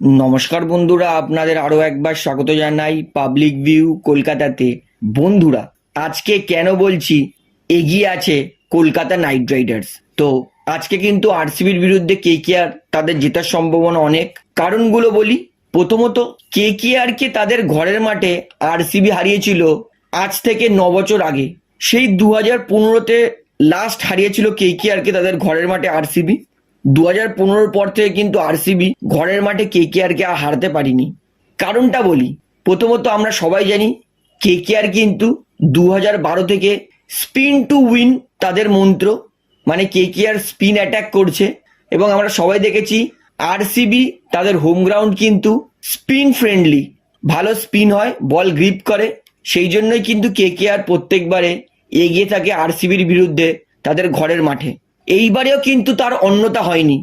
নমস্কার বন্ধুরা, আপনাদের আরও একবার স্বাগত জানাই পাবলিক ভিউ কলকাতাতে। বন্ধুরা, আজকে কেন বলছি, এগিয়ে আছে কলকাতা নাইট রাইডার্স তো, আজকে কিন্তু আরসিবির বিরুদ্ধে কে কে আর তাদের জেতার সম্ভাবনা অনেক। কারণগুলো বলি। প্রথমত, কে কে আর কে তাদের ঘরের মাঠে আরসিবি হারিয়েছিল আজ থেকে ন বছর আগে। সেই দু হাজার পনেরোতে লাস্ট হারিয়েছিল কে কে আর কে তাদের ঘরের মাঠে আরসিবি দু হাজার পর থেকে কিন্তু আরসিবি ঘরের মাঠে কে কে আর কে আর হারতে পারিনি। কারণটা বলি, প্রথমত আমরা সবাই জানি কে কে আর কিন্তু দু হাজার বারো থেকে স্পিন টু উইন তাদের মন্ত্র মানে কে কে আর স্পিন অ্যাটাক করছে এবং আমরা সবাই দেখেছি আরসিবি তাদের হোম গ্রাউন্ড কিন্তু স্পিন ফ্রেন্ডলি ভালো স্পিন হয় বল গ্রিপ করে। সেই জন্যই কিন্তু কে কে আর প্রত্যেকবারে এগিয়ে থাকে আরসিবির বিরুদ্ধে তাদের ঘরের মাঠে। এইবারেও কিন্তু তার অন্যতা হয়নি।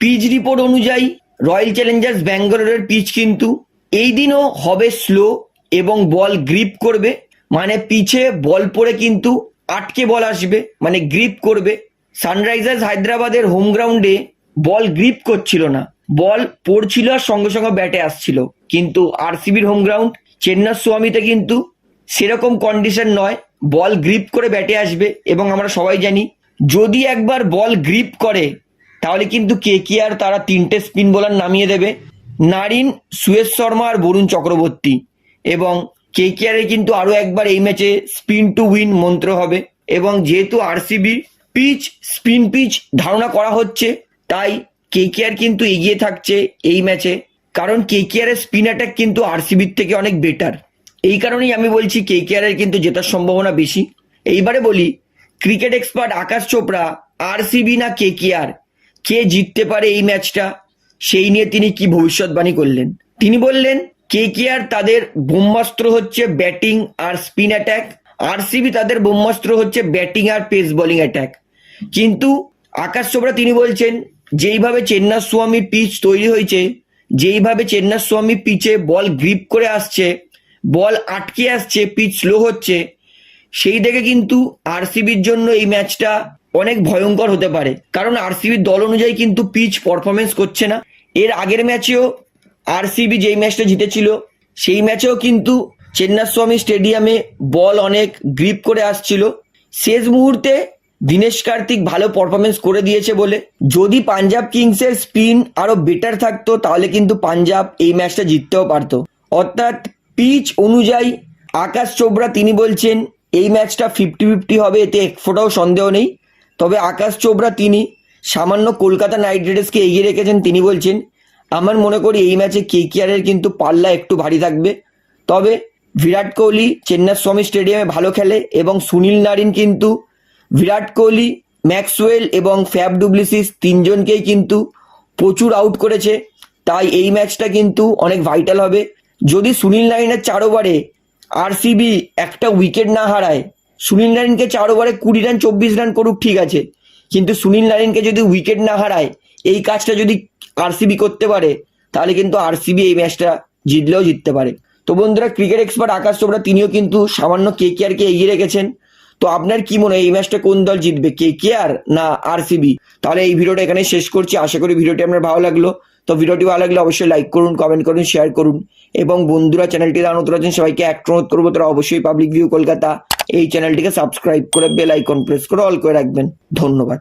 পিচ রিপোর্ট অনুযায়ী রয়্যাল চ্যালেঞ্জার্স ব্যাঙ্গালোরের পিচ কিন্তু এই দিনও হবে স্লো এবং বল গ্রিপ করবে। মানে পিছে বল পড়ে কিন্তু আটকে বল আসবে মানে গ্রিপ করবে। সানরাইজার্স হায়দ্রাবাদের হোম গ্রাউন্ডে বল গ্রিপ করছিল না। বল পড়ছিল আর সঙ্গে সঙ্গে ব্যাটে আসছিল। কিন্তু আরসিবির হোম গ্রাউন্ড চেন্নাই সোয়ামিতে কিন্তু সেরকম কন্ডিশন নয়। বল গ্রিপ করে ব্যাটে আসবে এবং আমরা সবাই জানি যদি একবার বল গ্রিপ করে, তাহলে কিন্তু কে কে আর তারা তিনটে স্পিন বোলার নামিয়ে দেবে? নারিন, সুয়েশ শর্মা আর বরুণ চক্রবর্তী। এবং কে কে আরের কিন্তু আরও একবার এই ম্যাচে স্পিন টু উইন মন্ত্র হবে। এবং যেহেতু আরসিবির পিচ, স্পিন পিচ ধারণা করা হচ্ছে, তাই কে কে আর কিন্তু এগিয়ে থাকছে এই ম্যাচে। কারণ কে কে আর স্পিন অ্যাটাক কিন্তু আরসিবির থেকে অনেক বেটার। এই কারণেই আমি বলছি কে কে আর কিন্তু জেতার সম্ভাবনা বেশি। এইবারে বলি cricket expert Aakash Chopra RCB না কে কে আর? কে জিততে পারে এই ম্যাচটা? সেই নিয়ে তিনি কি ভবিষ্যৎবাণী করলেন? তিনি বললেন, কে কে আর তাদের ব্রহ্মাস্ত্র হচ্ছে ব্যাটিং আর স্পিন অ্যাটাক আরসিবি তাদের ব্রহ্মাস্ত্র হচ্ছে ব্যাটিং আর পেস বোলিং অ্যাটাক। কিন্তু আকাশ চোপড়া তিনি বলছেন, যেইভাবে চেন্নাই স্বামী পিচ তৈরি হয়েছে, যেইভাবে চেন্নাই স্বামী পিচে বল গ্রিপ করে আসছে, বল আটকে আসছে, পিচ স্লো হচ্ছে সেই দেখে কিন্তু আরসিবির জন্য এই ম্যাচটা অনেক ভয়ঙ্কর হতে পারে। কারণ আরসিবির দল অনুযায়ী কিন্তু পিচ পারফরমেন্স করছে না। এর আগের ম্যাচেও আরসিবি যেই ম্যাচটা জিতেছিল, সেই ম্যাচেও কিন্তু চেন্নাস্বামী স্টেডিয়ামে বল অনেক গ্রিপ করে আসছিল। শেষ মুহূর্তে দীনেশ কার্তিক ভালো পারফরমেন্স করে দিয়েছে বলে। যদি পাঞ্জাব কিংসের স্পিন আরও বেটার থাকতো, তাহলে কিন্তু পাঞ্জাব এই ম্যাচটা জিততেও পারতো। অর্থাৎ পিচ অনুযায়ী আকাশ চোপড়া তিনি বলছেন এই ম্যাচটা ফিফটি ফিফটি হবে, এতে এক ফোটাও সন্দেহ নেই। তবে আকাশ চোপড়া তিনি, সামান্য কলকাতা নাইট রাইডার্সকে এগিয়ে রেখেছেন তিনি বলছেন, আমার মনে করি এই ম্যাচে কে কিন্তু পাল্লা একটু ভারী থাকবে। তবে বিরাট কোহলি চেন্নাই স্বামী স্টেডিয়ামে ভালো খেলে এবং সুনীল নারিন কিন্তু, বিরাট কোহলি, ম্যাক্সওয়েল এবং ফ্যাব ডুপ্লিসিস তিনজনকেই কিন্তু প্রচুর আউট করেছে। তাই এই ম্যাচটা কিন্তু অনেক ভাইটাল হবে। যদি সুনীল নারিনের চার ওভারে আরসিবি একটা উইকেট না হারায়, সুনীল নারিনকে চার ওভারে কুড়ি রান চব্বিশ রান করুক ঠিক আছে। কিন্তু সুনীল নারিনকে যদি উইকেট না হারায়, এই কাজটা যদি আরসিবি করতে পারে, তাহলে কিন্তু আরসিবি এই ম্যাচটা জিতলেও জিততে পারে। তো বন্ধুরা ক্রিকেট এক্সপার্ট আকাশ চোপড়া, তিনিও কিন্তু সামান্য কে কে এগিয়ে রেখেছেন। তো আপনার কি মনে হয়, এই ম্যাচটা কোন দল জিতবে? কে কে আর, না আরসিবি তাহলে এই ভিডিওটা এখানে শেষ করছি। আশা করি ভিডিওটি আপনার ভালো লাগল। তো ভিডিওটি ভালো লাগলে অবশ্যই লাইক করুন কমেন্ট করুন শেয়ার করুন। এবং বন্ধুরা চ্যানেলটি দাঁড়ানো আছেন, সবাইকে এক অনুরোধ করব, তারা অবশ্যই পাবলিক ভিউ কলকাতা এই চ্যানেলটিকে সাবস্ক্রাইব করে বেল আইকন প্রেস করে অল করে রাখবেন। ধন্যবাদ।